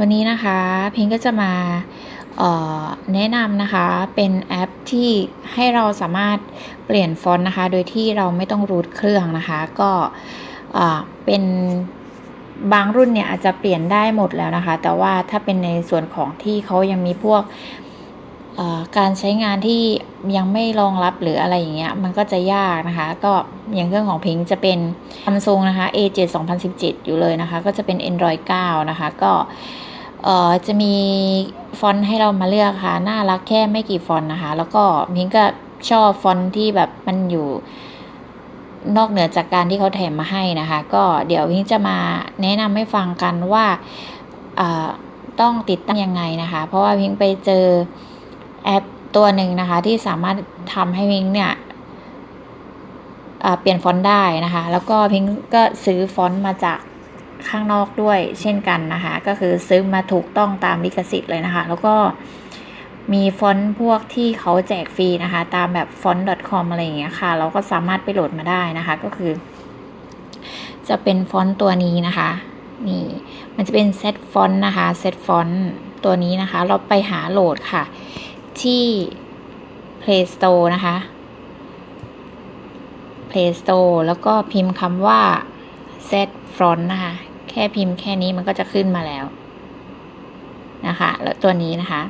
วันนี้นะคะพิงก็จะมาแนะนำนะคะเป็นแอปที่ให้เราสามารถเปลี่ยนฟอนต์นะคะ โดยที่เราไม่ต้องรูทเครื่องนะคะ ก็เป็นบางรุ่นเนี่ยอาจจะเปลี่ยนได้หมดแล้วนะคะ แต่ว่าถ้าเป็นในส่วนของที่เขายังมีพวกการใช้งานที่ ยังไม่รองรับหรืออะไรอย่างเงี้ยมันก็จะยากนะคะ ก็อย่างเครื่องของพิงจะเป็น Samsung นะคะ A7 2017 อยู่เลยนะคะ ก็จะเป็น Android 9 นะคะ ก็เอ่อจะมีฟอนต์ให้เรามาเลือกค่ะ น่ารักแค่ไม่กี่ฟอนต์นะคะ แล้วก็พิงก็ชอบฟอนต์ที่แบบมันอยู่นอกเหนือจากการที่เขาแถมมาให้นะคะ ก็เดี๋ยวพิงจะมาแนะนำให้ฟังกันว่าอ่าต้องติดตั้งยังไงนะคะ เพราะว่าพิงไปเจอแอป ตัวหนึ่งนะคะ ที่สามารถทำให้พิงเนี่ยเปลี่ยนฟอนต์ได้นะคะ แล้วก็พิงก็ซื้อฟอนต์มาจากข้างนอกด้วยเช่นกันนะคะ ก็คือซื้อมาถูกต้องตามลิขสิทธิ์เลยนะคะ แล้วก็มีฟอนต์พวกที่เขาแจกฟรีนะคะ ตามแบบ font.com อะไรอย่างเงี้ยค่ะ เราก็สามารถไปโหลดมาได้นะคะ ก็คือ จะเป็นฟอนต์ตัวนี้นะคะ นี่ มันจะเป็นเซตฟอนต์นะคะ เซตฟอนต์ตัวนี้นะคะ เราไปหาโหลดค่ะ ที่ Play Store นะคะ Play Store แล้วก็พิมพ์คำว่า Z Front นะคะ แค่พิมพ์แค่นี้มันก็จะขึ้นมาแล้วนะคะ แล้วตัวนี้นะคะ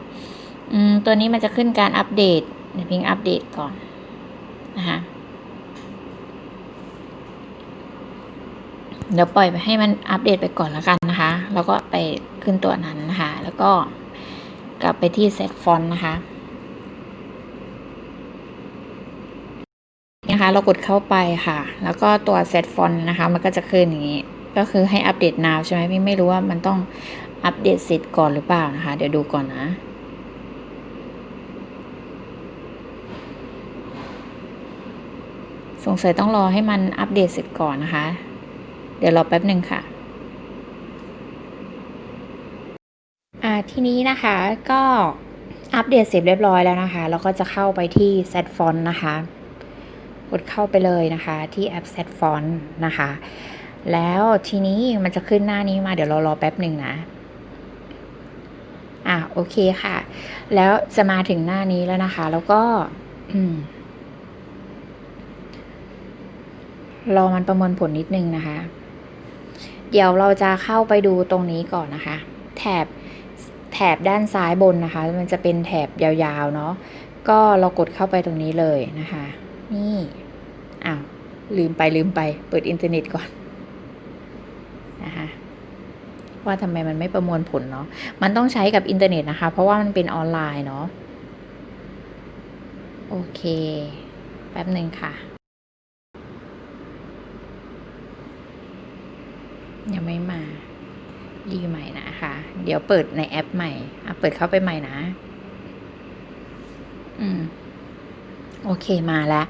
ตัวนี้มันจะขึ้นการอัปเดตเดี๋ยวพิงอัปเดตก่อนนะคะเดี๋ยวปล่อยไปให้มันอัปเดตไปก่อนแล้วกันนะคะ แล้วก็ไปขึ้นตัวนั้นนะคะ แล้วก็กลับไปที่ Set Font นะคะ นะคะ เรากดเข้าไปค่ะ แล้วก็ตัว set font นะคะ มันก็จะขึ้นอย่างนี้ ก็คือให้อัปเดต now ใช่ไหมพี่ไม่รู้ว่ามันต้องอัปเดตเสร็จก่อนหรือเปล่านะคะ เดี๋ยวดูก่อนนะสงสัยต้องรอให้มันอัปเดตเสร็จก่อนนะคะ เดี๋ยวรอแป๊บหนึ่งค่ะอ่าทีนี้นะคะก็อัปเดตเสร็จเรียบร้อยแล้วนะคะ แล้วก็จะเข้าไปที่ set font นะคะ กดเข้าไปเลยนะคะที่แอป Set Font นะคะ แล้วทีนี้มันจะขึ้นหน้านี้มาเดี๋ยวเรารอแป๊บหนึ่งนะอะโอเคค่ะ แล้วจะมาถึงหน้านี้แล้วนะคะ แล้วก็รอมันประมวลผลนิดนึงนะคะ เดี๋ยวเราจะเข้าไปดูตรงนี้ก่อนนะคะ แถบแถบด้านซ้ายบนนะคะ มันจะเป็นแถบยาวๆเนาะก็เรากดเข้าไปตรงนี้เลยนะคะ นี่อ้าวลืมไปลืมไป เปิดอินเทอร์เน็ตก่อนนะคะว่าทำไมมันไม่ประมวลผลเนาะมันต้องใช้กับอินเทอร์เน็ตนะคะ เพราะว่ามันเป็นออนไลน์เนาะโอเค แป๊บหนึ่งค่ะ ยังไม่มารีใหม่นะคะ เดี๋ยวเปิดในแอปใหม่อะเปิดเข้าไปใหม่นะ อืม โอเคมาแล้ว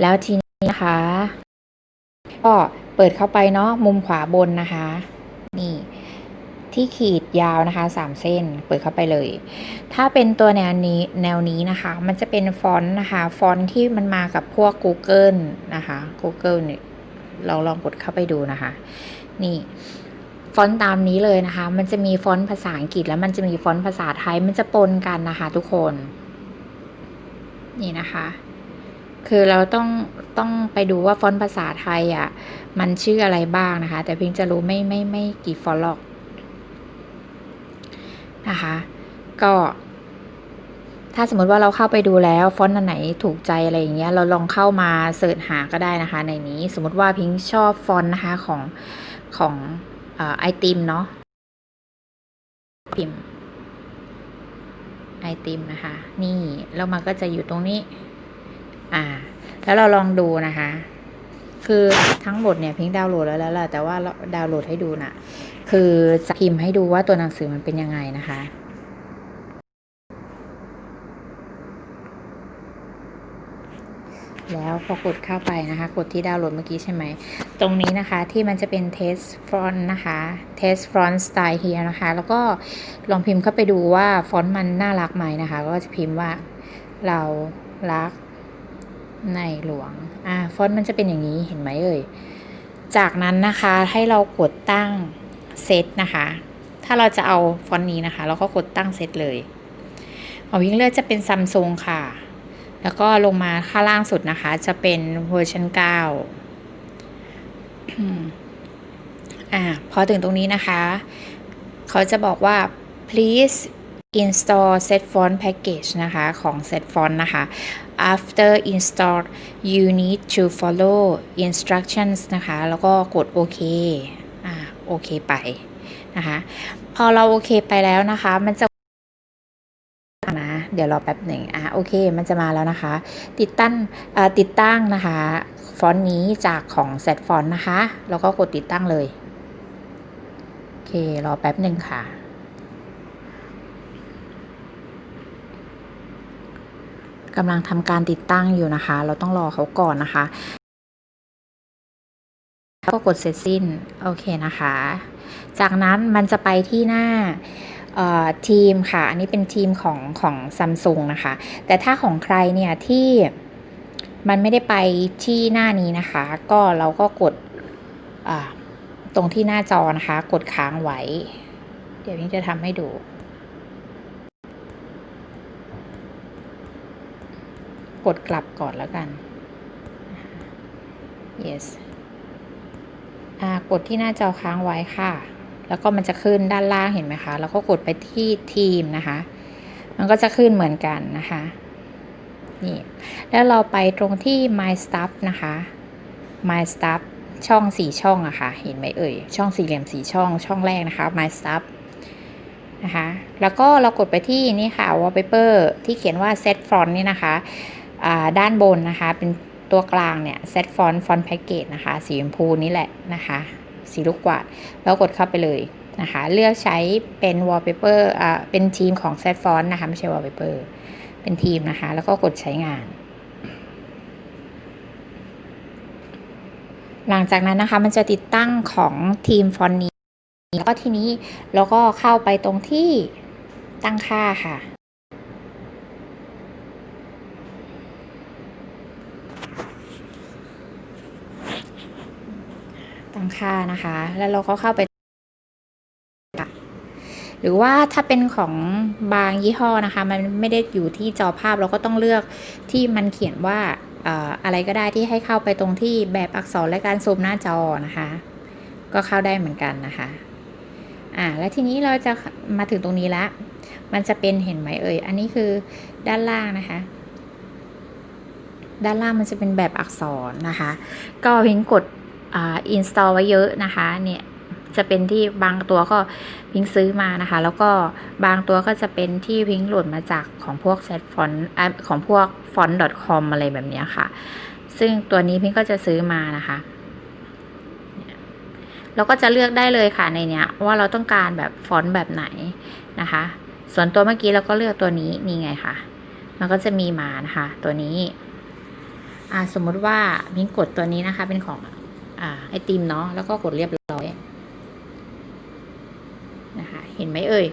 แล้วทีนี้นะคะ ก็เปิดเข้าไปเนาะมุมขวาบนนะคะ นี่ที่ขีดยาวนะคะสามเส้นเปิดเข้าไปเลย ถ้าเป็นตัวแนวนี้แนวนี้นะคะ มันจะเป็นฟอนต์นะคะฟอนต์ที่มันมากับพวก Google นะคะ Google เนี่ยเราลองกดเข้าไปดูนะคะ นี่ฟอนต์ตามนี้เลยนะคะ มันจะมีฟอนต์ภาษาอังกฤษแล้วมันจะมีฟอนต์ภาษาไทยมันจะปนกันนะคะ ทุกคน นี่นะคะ คือเราต้องต้องไปดูว่าฟอนต์ภาษาไทยอะ มันชื่ออะไรบ้างนะคะ แต่เพียงจะรู้ไม่ไม่ไม่กี่ฟอนต์หรอกนะคะ ก็ถ้าสมมติว่าเราเข้าไปดูแล้วฟอนต์อันไหนถูกใจอะไรอย่างเงี้ยเราลองเข้ามาเสิร์ชหาก็ได้นะคะ ในนี้สมมติว่าพิงชอบฟอนต์นะคะของของไอติมเนาะพิมพ์ไอติมนะคะ นี่แล้วมันก็จะอยู่ตรงนี้ อ่า แล้วเราลองดูนะคะ คือทั้งหมดเนี่ยพิงดาวน์โหลดแล้วแล้วแหละแต่ว่าเราดาวน์โหลดให้ดูนะคือจะพิมพ์ให้ดูว่าตัวหนังสือมันเป็นยังไงนะคะแล้วพอกดเข้าไปนะคะ กดที่ดาวน์โหลดเมื่อกี้ใช่ไหม ตรงนี้นะคะที่มันจะเป็น test font นะคะ test font style here นะคะ แล้วก็ลองพิมพ์เข้าไปดูว่าฟอนต์มันน่ารักไหมนะคะ ก็จะพิมพ์ว่าเรารัก ในหลวง อ่า ฟอนต์มันจะเป็นอย่างนี้เห็นไหมเอ่ย จากนั้นนะคะให้เรากดตั้งเซตนะคะ ถ้าเราจะเอาฟอนต์นี้นะคะ เราก็กดตั้งเซตเลย ของวิ่งเลือกจะเป็นซัมซุงค่ะ แล้วก็ลงมาข้างล่างสุดนะคะ จะเป็นเวอร์ชัน9อืมอ่า พอถึงตรงนี้นะคะ เขาจะบอกว่า please install set font package นะคะ ของ set font นะคะ after install you need to follow instructions นะคะ แล้วก็กดโอเคอ่าโอเคไปนะคะ พอเราโอเคไปแล้วนะคะ มันจะนะเดี๋ยวรอแป๊บหนึ่งอะโอเค มันจะมาแล้วนะคะ ติดตั้งอ่าติดตั้งนะคะ ฟอนต์นี้จากของ set font นะคะ แล้วก็กดติดตั้งเลย โอเค รอแป๊บหนึ่งค่ะ กำลังทำการติดตั้งอยู่นะคะ เราต้องรอเขาก่อนนะคะก็กดเสร็จสิ้น โอเคนะคะ จากนั้นมันจะไปที่หน้าทีมค่ะ อันนี้เป็นทีมของของซัมซุงนะคะ แต่ถ้าของใครเนี่ยที่มันไม่ได้ไปที่หน้านี้นะคะ ก็เราก็กดตรงที่หน้าจอนะคะ กดค้างไว้ เดี๋ยวนี้จะทำให้ดู กดกลับก่อนแล้วกัน yes อ่ากดที่หน้าจอค้างไว้ค่ะ แล้วก็มันจะขึ้นด้านล่างเห็นไหมคะ แล้วก็กดไปที่ทีมนะคะ มันก็จะขึ้นเหมือนกันนะคะ นี่ แล้วเราไปตรงที่ my stuff นะคะ my stuff ช่องสี่ช่องอะคะ่ะ เห็นไหมเอ่ย ช่องสี่เหลี่ยมสี่ช่อง ช่องแรกนะคะ my stuff นะคะ แล้วก็เรากดไปที่นี่ค่ะ wallpaper ที่เขียนว่า set font นี่นะคะ ด้านบนนะคะ เป็นตัวกลางเนี่ย set font font package นะคะ สีชมพูนี่แหละนะคะ สีลูกกวาดแล้วกดเข้าไปเลยนะคะ เลือกใช้เป็น wallpaper อ่าเป็นทีมของ set font นะคะ ไม่ใช่ wallpaper เป็นทีมนะคะ แล้วก็กดใช้งาน หลังจากนั้นนะคะมันจะติดตั้งของทีมฟอนต์นี้ แล้วก็ทีนี้เราก็เข้าไปตรงที่ตั้งค่าค่ะ ตั้งค่านะคะ แล้วเราก็เข้าไป หรือว่าถ้าเป็นของบางยี่ห้อนะคะ มันไม่ได้อยู่ที่จอภาพเราก็ต้องเลือกที่มันเขียนว่าอะไรก็ได้ที่ให้เข้าไปตรงที่แบบอักษรและการซูมหน้าจอนะคะ ก็เข้าได้เหมือนกันนะคะอ่าและทีนี้เราจะมาถึงตรงนี้ละ มันจะเป็นเห็นไหมเอ่ย อันนี้คือด้านล่างนะคะ ด้านล่างมันจะเป็นแบบอักษรนะคะ ก็พิงกด อ่า install ไว้เยอะนะคะเนี่ยจะเป็นที่บางตัวก็พิงซื้อมานะคะ แล้วก็บางตัวก็จะเป็นที่พิงหลดมาจากของพวก set font ของพวก font.com อะไรแบบนี้ค่ะ ซึ่งตัวนี้พิงก็จะซื้อมานะคะเราก็จะเลือกได้เลยค่ะในเนี้ยว่าเราต้องการแบบฟอนต์แบบไหนนะคะ ส่วนตัวเมื่อกี้เราก็เลือกตัวนี้นี่ไงค่ะ มันก็จะมีมานะคะ ตัวนี้อ่าสมมติว่าพิงกดตัวนี้นะคะ เป็นของ อ่าไอติมเนาะแล้วก็กดเรียบร้อยนะคะเห็นไหมเอ่ย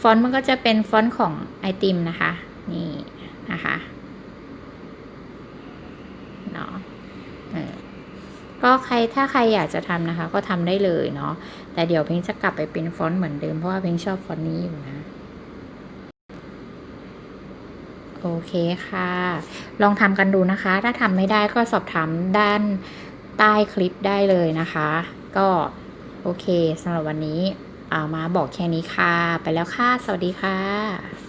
ฟอนต์มันก็จะเป็นฟอนต์ของไอติมนะคะนี่นะคะเนาะก็ใครถ้าใครอยากจะทำนะคะ ก็ทำได้เลยเนาะแต่เดี๋ยวเพิงจะกลับไปเป็นฟอนต์เหมือนเดิมเพราะว่าเพิงชอบฟอนต์นี้อยู่นะโอเคค่ะ ลองทำกันดูนะคะ ถ้าทำไม่ได้ก็สอบถามด้าน ใต้คลิปได้เลยนะคะ ก็โอเคสำหรับวันนี้เอามาบอกแค่นี้ค่ะ ไปแล้วค่ะ สวัสดีค่ะ